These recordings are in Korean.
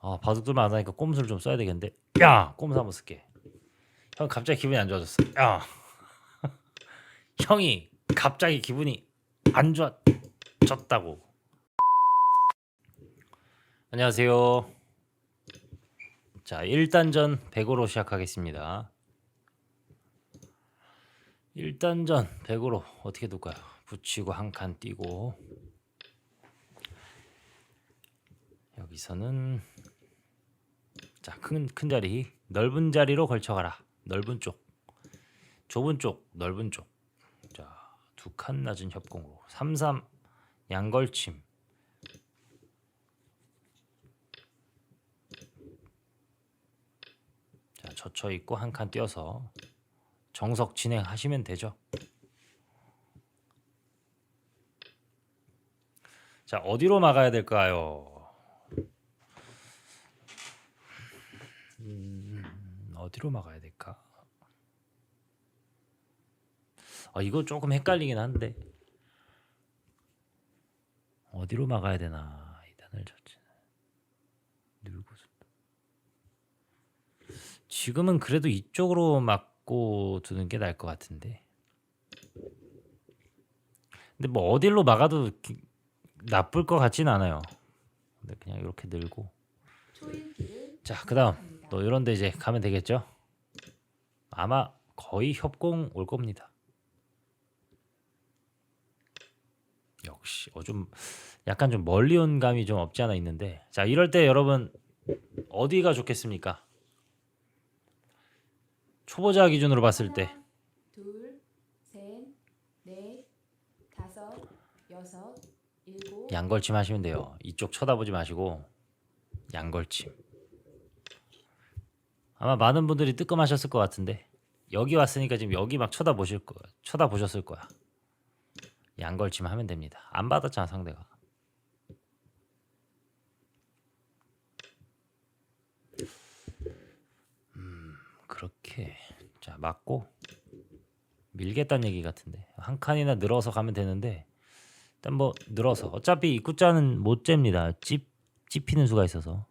아 바둑들만 안 하니까 꼼수를 좀 써야 되겠는데. 야! 꼼수 한번 쓸게. 형 갑자기 기분이 안 좋아졌어. 야! 형이 갑자기 기분이 안 좋아졌다고. 안녕하세요. 자 1단전 100으로 시작하겠습니다. 1단전 100으로 어떻게 둘까요? 붙이고 한 칸 띄고 여기서는 자, 큰, 큰 자리, 넓은 자리로 걸쳐가라. 넓은 쪽, 좁은 쪽, 넓은 쪽. 자, 두 칸 낮은 협공으로. 33 양걸침. 자, 젖혀 있고 한 칸 띄어서 정석 진행하시면 되죠. 자, 어디로 막아야 될까요? 어디로 막아야 될까? 아 이거 조금 헷갈리긴 한데. 어디로 막아야 되나 이 단을 졌지 늘고서. 지금은 그래도 이쪽으로 막고 두는 게 나을 것 같은데. 근데 뭐 어디로 막아도 기- 나쁠 것 같진 않아요. 근데 그냥 이렇게 늘고. 자 그다음. 또 이런 데 이제 가면 되겠죠? 아마 거의 협공 올 겁니다. 역시 어 좀 약간 좀 멀리 온 감이 좀 없지 않아 있는데 자 이럴 때 여러분 어디가 좋겠습니까? 초보자 기준으로 봤을 때 하나, 둘, 셋, 넷, 다섯, 여섯, 일곱, 양걸침 하시면 돼요. 이쪽 쳐다보지 마시고 양걸침. 아마 많은 분들이 뜨끔하셨을 것 같은데 여기 왔으니까 지금 여기 막 쳐다보실 거야. 쳐다보셨을 거야. 양걸침 하면 됩니다. 안 받았잖아 상대가. 음 그렇게 자 맞고 밀겠다는 얘기 같은데 한 칸이나 늘어서 가면 되는데 일단 뭐 늘어서 어차피 입구자는 못 잽니다. 찝 찝히는 수가 있어서.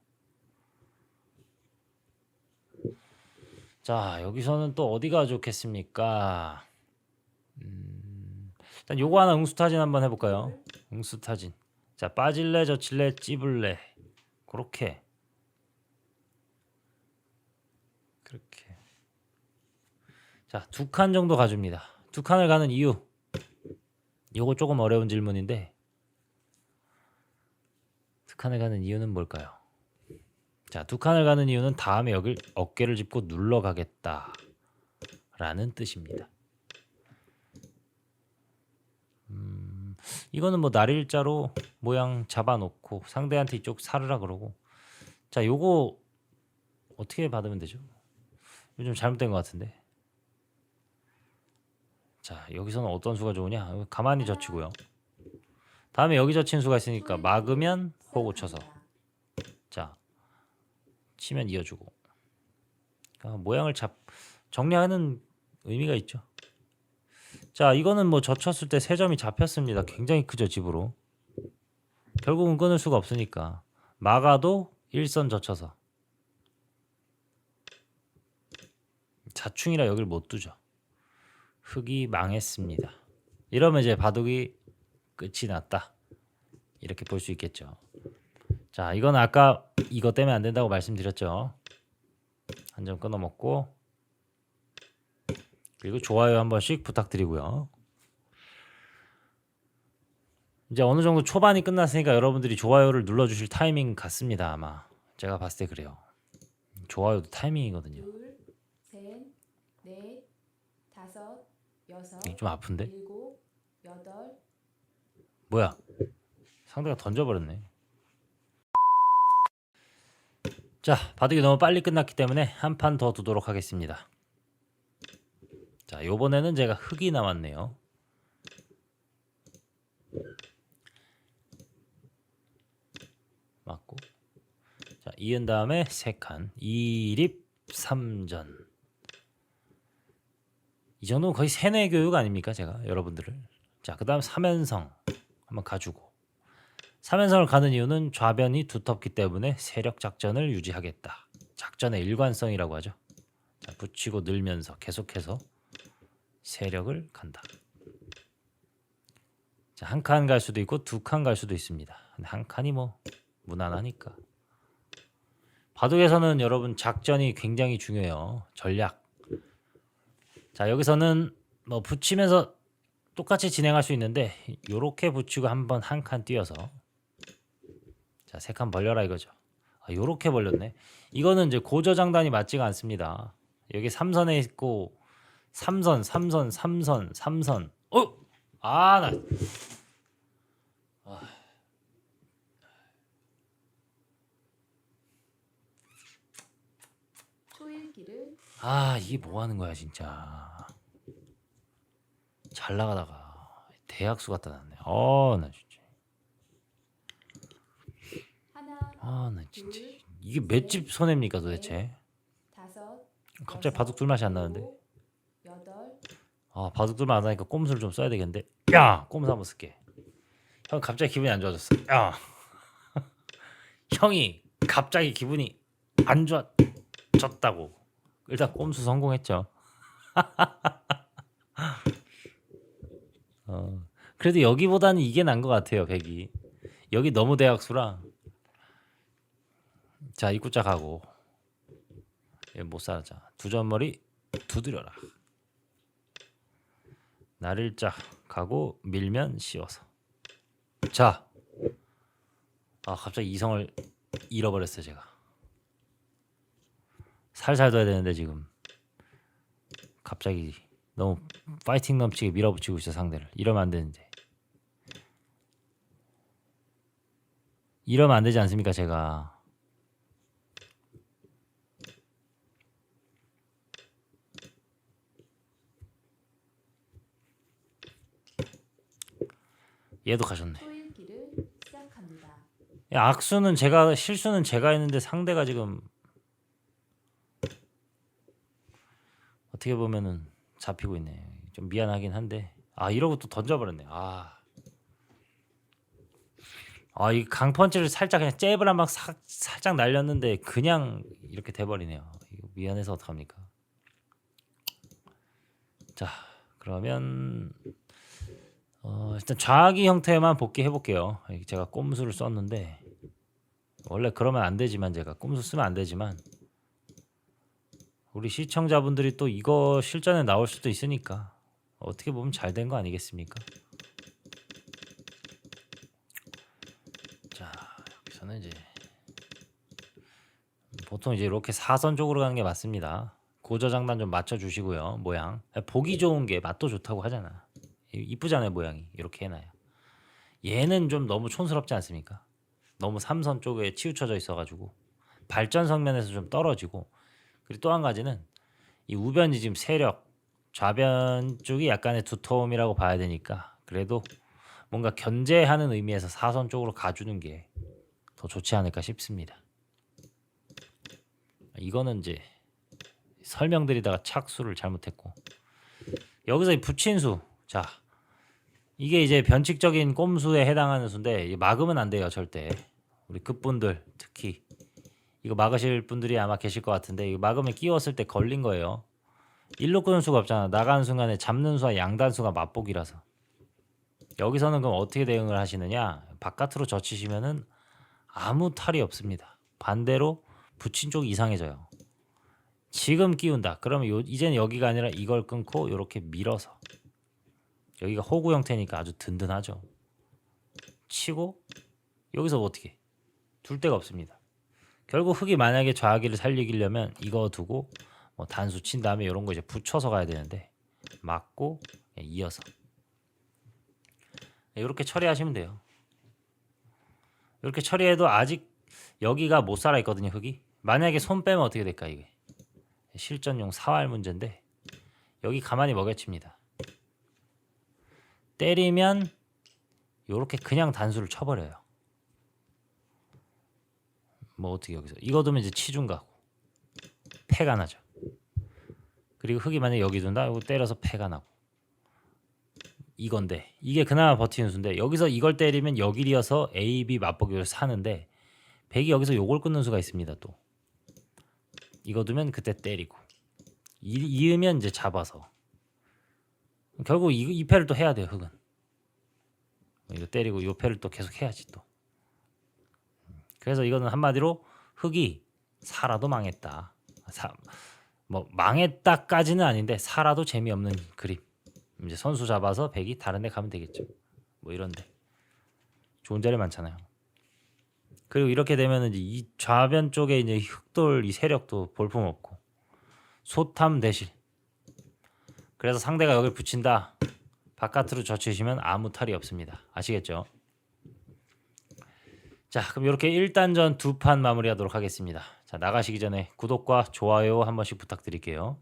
자 여기서는 또 어디가 좋겠습니까? 음, 일단 요거 하나 응수타진 한번 해볼까요? 응수타진. 자 빠질래 젖힐래 찝을래 그렇게 그렇게 자 두 칸 정도 가줍니다. 두 칸을 가는 이유 요거 조금 어려운 질문인데 두 칸을 가는 이유는 뭘까요? 자, 두 칸을 가는 이유는 다음에 여길 어깨를 짚고 눌러 가겠다 라는 뜻입니다. 음, 이거는 뭐 날일자로 모양 잡아놓고 상대한테 이쪽 사르라 그러고 자, 요거 어떻게 받으면 되죠? 요즘 잘못된 것 같은데. 자, 여기서는 어떤 수가 좋으냐? 가만히 젖히고요. 다음에 여기 젖힌 수가 있으니까 막으면 호구 쳐서 자 치면 이어주고 그러니까 모양을 잡 정리하는 의미가 있죠. 자 이거는 뭐 젖혔을 때 세 점이 잡혔습니다. 굉장히 크죠 집으로. 결국은 끊을 수가 없으니까 막아도 일선 젖혀서 자충이라 여길 못 두죠. 흙이 망했습니다. 이러면 이제 바둑이 끝이 났다. 이렇게 볼 수 있겠죠. 자, 이건 아까 이것 때문에 안 된다고 말씀드렸죠. 한 점 끊어 먹고 그리고 좋아요 한 번씩 부탁드리고요. 이제 어느 정도 초반이 끝났으니까 여러분들이 좋아요를 눌러 주실 타이밍 같습니다, 아마. 제가 봤을 때 그래요. 좋아요도 타이밍이거든요. 둘, 셋, 넷, 다섯, 여섯, 좀 아픈데? 일곱, 여덟, 뭐야? 상대가 던져 버렸네. 자, 바둑이 너무 빨리 끝났기 때문에 한 판 더 두도록 하겠습니다. 자, 요번에는 제가 흙이 남았네요. 맞고. 자, 이은 다음에 세 칸. 2립 3전. 이 정도면 거의 세뇌 교육 아닙니까, 제가 여러분들을. 자, 그다음 삼연성 한번 가주고 삼연성을 가는 이유는 좌변이 두텁기 때문에 세력 작전을 유지하겠다. 작전의 일관성이라고 하죠. 자, 붙이고 늘면서 계속해서 세력을 간다. 자, 한 칸 갈 수도 있고 두 칸 갈 수도 있습니다. 한 칸이 뭐 무난하니까. 바둑에서는 여러분 작전이 굉장히 중요해요. 전략. 자, 여기서는 뭐 붙이면서 똑같이 진행할 수 있는데 요렇게 붙이고 한번 한 칸 띄어서 자, 세 칸 벌려라 이거죠. 아, 요렇게 벌렸네. 이거는 이제 고저장단이 맞지가 않습니다. 여기 3선에 있고 3선, 3선, 3선, 3선. 어? 아, 나 초일기를 아 이게 뭐 하는 거야 진짜 잘 나가다가 대학수 갖다 놨네 어 나 진짜 하나, 아 나 진짜 둘, 이게 몇 집 손해입니까 도대체? 다섯, 갑자기 바둑 둘 맛이 안 나는데? 일곱, 여덟, 아 바둑 둘 맛 안 나니까 꼼수를 좀 써야 되겠는데? 야 꼼수 한번 쓸게. 형 갑자기 기분이 안 좋아졌어. 야. 형이 갑자기 기분이 안 좋아졌다고. 일단 꼼수 성공했죠. 어, 그래도 여기보다는 이게 난 것 같아요 백이. 여기 너무 대학수라 자 입구자 가고. 얘못 살았자. 두 점머리 두드려라. 날일자 가고 밀면 씌워서. 자. 아 갑자기 이성을 잃어버렸어요 제가. 살살 둬야 되는데 지금. 갑자기 너무 파이팅 넘치게 밀어붙이고 있어 상대를. 이러면 안 되는데. 이러면 안 되지 않습니까 제가 얘도 가셨네 시작합니다. 야, 악수는 제가 실수는 제가 했는데 상대가 지금 어떻게 보면은 잡히고 있네. 좀 미안하긴 한데 아 이러고 또 던져버렸네. 아. 아, 이 강펀치를 살짝 그냥 잽을 한 방 살짝 날렸는데 그냥 이렇게 돼버리네요. 미안해서 어떡합니까? 자, 그러면 어, 일단 좌기 형태만 복귀해 볼게요. 제가 꼼수를 썼는데 원래 그러면 안 되지만 제가 꼼수 쓰면 안 되지만 우리 시청자분들이 또 이거 실전에 나올 수도 있으니까 어떻게 보면 잘 된 거 아니겠습니까? 자 여기서는 이제 보통 이제 이렇게 사선 쪽으로 가는 게 맞습니다. 고저장단 좀 맞춰 주시고요. 모양 보기 좋은 게 맛도 좋다고 하잖아. 이쁘잖아요 모양이 이렇게 해놔요. 얘는 좀 너무 촌스럽지 않습니까? 너무 삼선 쪽에 치우쳐져 있어가지고 발전 성면에서 좀 떨어지고 그리고 또 한 가지는 이 우변이 지금 세력 좌변 쪽이 약간의 두터움이라고 봐야 되니까 그래도 뭔가 견제하는 의미에서 사선 쪽으로 가주는 게 더 좋지 않을까 싶습니다. 이거는 이제 설명드리다가 착수를 잘못했고 여기서 이 부친수 자 이게 이제 변칙적인 꼼수에 해당하는 수인데 막으면 안 돼요 절대. 우리 급분들 특히. 이거 막으실 분들이 아마 계실 것 같은데 이거 막으면 끼웠을 때 걸린 거예요. 일로 끄는 수가 없잖아. 나가는 순간에 잡는 수와 양단 수가 맞보기라서. 여기서는 그럼 어떻게 대응을 하시느냐? 바깥으로 젖히시면은 아무 탈이 없습니다. 반대로 붙인 쪽이 이상해져요. 지금 끼운다. 그러면 요, 이제는 여기가 아니라 이걸 끊고 이렇게 밀어서 여기가 호구 형태니까 아주 든든하죠. 치고 여기서 뭐 어떻게 둘 데가 없습니다. 결국 흙이 만약에 좌기를 살리기려면 이거 두고 뭐 단수 친 다음에 이런 거 이제 붙여서 가야 되는데 맞고 이어서 이렇게 처리하시면 돼요. 이렇게 처리해도 아직 여기가 못 살아 있거든요 흙이. 만약에 손 빼면 어떻게 될까 이게 실전용 사활 문제인데 여기 가만히 먹여칩니다. 때리면 요렇게 그냥 단수를 쳐버려요. 뭐 어떻게 여기서. 이거 두면 이제 치중 가고 패가 나죠. 그리고 흙이 만약 여기 둔다? 이거 때려서 패가 나고. 이건데. 이게 그나마 버티는 수인데 여기서 이걸 때리면 여길이어서 A, B 맞보기로 사는데 백이 여기서 요걸 끊는 수가 있습니다 또. 이거 두면 그때 때리고. 이, 이으면 이제 잡아서 결국 이, 이 패를 또 해야 돼요 흑은. 이거 때리고 요 패를 또 계속 해야지 또. 그래서 이거는 한마디로 흑이 살아도 망했다. 사, 뭐 망했다까지는 아닌데 살아도 재미없는 그림. 이제 선수 잡아서 백이 다른 데 가면 되겠죠. 뭐 이런데. 좋은 자리 많잖아요. 그리고 이렇게 되면 이제 이 좌변 쪽에 이제 흑돌 이 세력도 볼품 없고. 소탐 대실 그래서 상대가 여기를 붙인다. 바깥으로 젖히시면 아무 탈이 없습니다. 아시겠죠? 자 그럼 이렇게 1단전 두 판 마무리하도록 하겠습니다. 자 나가시기 전에 구독과 좋아요 한 번씩 부탁드릴게요